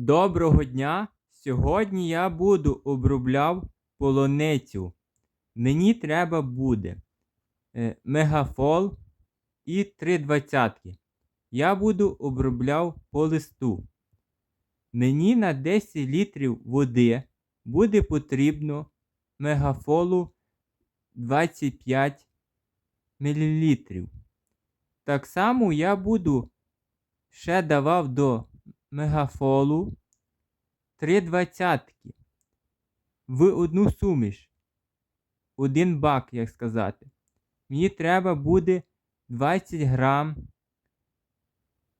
Доброго дня! Сьогодні я буду обробляв полуницю. Мені треба буде е, мегафол і три двадцятки. Я буду обробляв по листу. Мені на 10 літрів води буде потрібно мегафолу 25 мл. Так само я буду ще давав до мегафолу три двадцятки в одну суміш. Один бак, як сказати. Мені треба буде 20 грам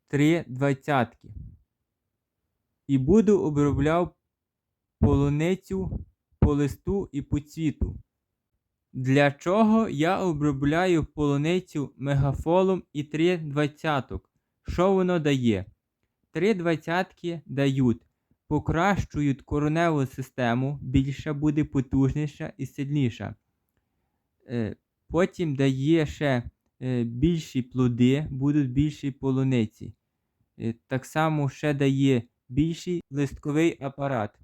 три двадцятки. І буду обробляв полуницю по листу і по цвіту. Для чого я обробляю полуницю мегафолом і 3 двадцяток? Що воно дає? Три двадцятки дають, покращують кореневу систему, більша буде потужніша і сильніша. Е, Потім дає ще е, більші плоди, будуть більші полуниці. Е, Так само ще дає більший листковий апарат.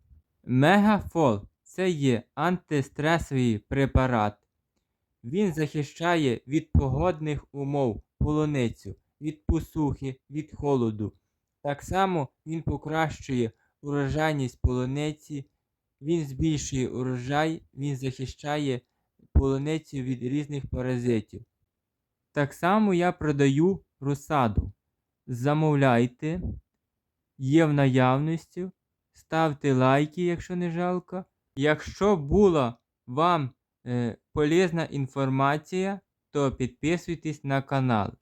Мегафол це є антистресовий препарат. Він захищає від погодних умов полуницю, від посухи, від холоду. Так само він покращує урожайність полуниці, він збільшує урожай, він захищає полуницю від різних паразитів. Так само я продаю розсаду. Замовляйте, є в наявності, ставте лайки, якщо не жалко. Якщо була вам е, полезна інформація, то підписуйтесь на канал.